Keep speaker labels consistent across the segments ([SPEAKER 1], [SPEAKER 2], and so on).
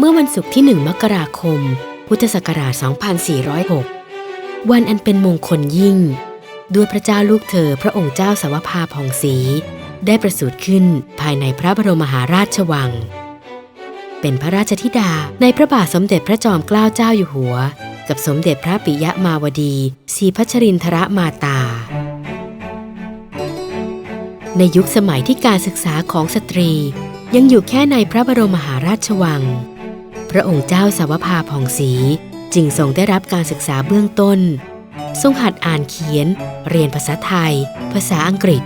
[SPEAKER 1] เมื่อวันศุกร์ที่ 1 มกราคม พุทธศักราช 2406 วันอันเป็นมงคลยิ่ง ด้วยพระเจ้าลูกเธอพระองค์เจ้าสาวภาผ่องศรีได้ประสูติขึ้นภายในพระบรมมหาราชวัง เป็นพระราชธิดาในพระบาทสมเด็จพระจอมเกล้าเจ้าอยู่หัว กับสมเด็จพระปิยมาวดีศรีพัชรินทรมาตา ในยุคสมัยที่การศึกษาของสตรียังอยู่แค่ในพระบรมมหาราชวัง พระองค์เจ้าสาวภาผ่องศรีจึงทรงได้รับการศึกษาเบื้องต้น ทรงหัดอ่านเขียน เรียนภาษาไทย ภาษาอังกฤษ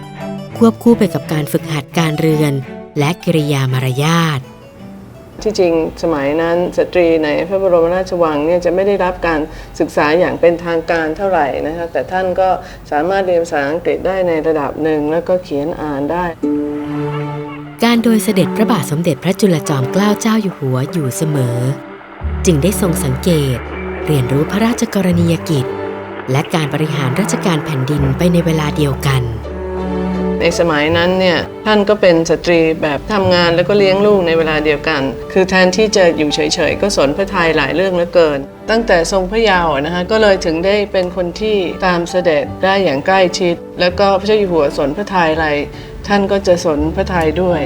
[SPEAKER 1] ควบคู่ไปกับการฝึกหัดการเรือน และกิริยามารยาท
[SPEAKER 2] ที่จริงสมัยนั้นสตรีในพระบรมราชวังเนี่ยจะไม่ได้รับการศึกษาอย่างเป็นทางการเท่าไหร่นะคะแต่ท่านก็สามารถเรียนภาษาอังกฤษได้ในระดับหนึ่งแล้วก็เขียนอ่านได้
[SPEAKER 1] การโดยเสด็จพระบาทสมเด็จพระจุลจอมเกล้าเจ้าอยู่หัวอยู่เสมอ จึงได้ทรงสังเกต เรียนรู้พระราชกรณียกิจ และการบริหารราชการแผ่นดินไปในเวลาเดียวกัน
[SPEAKER 2] ในสมัยนั้นเนี่ยท่านก็เป็นสตรีแบบทำงานแล้วก็เลี้ยงลูกในเวลาเดียวกัน คือแทนที่จะอยู่เฉยๆ ก็สนพระทัยหลายเรื่องเหลือเกิน ตั้งแต่ทรงพระยาวนะคะก็เลยถึงได้เป็นคนที่ตามเสด็จได้อย่างใกล้ชิด แล้วก็พระเจ้าอยู่หัวสนพระทัยอะไร ท่านก็จะสนพระทัยด้วย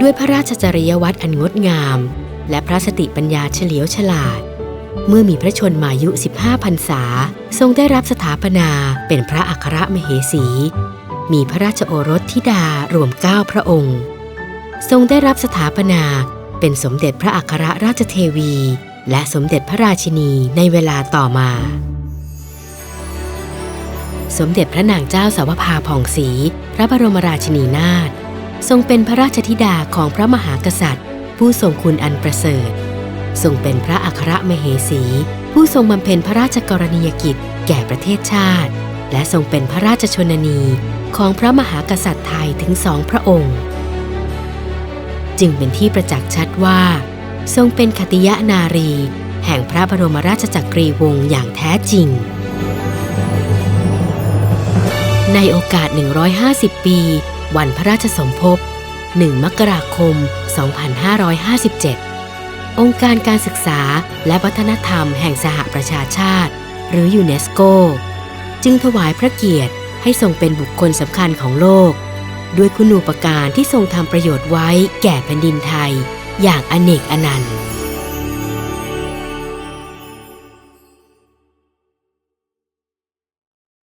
[SPEAKER 1] ด้วยพระราชจริยวัตรอันงดงาม และพระสติปัญญาเฉลียวฉลาด เมื่อมีพระชนมายุ 15พรรษา ทรงได้รับสถาปนาเป็นพระอัครมเหสี มีพระราชโอรสธิดารวม 9 พระองค์ ทรงได้รับสถาปนาเป็นสมเด็จพระอัครราชเทวี และสมเด็จพระราชินีในเวลาต่อมา สมเด็จพระนางเจ้าสาวภาผ่องศรีพระบรมราชินีนาถทรงเป็นพระราชธิดาของพระมหากษัตริย์ ผู้ทรงคุณอันประเสริฐ ทรงเป็นพระอัครมเหสี ผู้ทรงบำเพ็ญพระราชกรณียกิจแก่ประเทศชาติ และทรงเป็นพระราชชนนีของพระมหากษัตริย์ไทยถึงสองพระองค์ จึงเป็นที่ประจักษ์ชัดว่า ทรงเป็นคติยะนารี แห่งพระบรมราชจักรีวงศ์อย่างแท้จริง ในโอกาส 150 ปี วันพระราชสมภพ 1 มกราคม 2557 องค์การการศึกษาและวัฒนธรรมแห่งสหประชาชาติ หรือยูเนสโก จึงถวายพระเกียรติให้ทรงเป็นบุคคลสำคัญของโลก ด้วยคุณูปการที่ทรงทำประโยชน์ไว้แก่แผ่นดินไทย อย่างอเนกอนันต์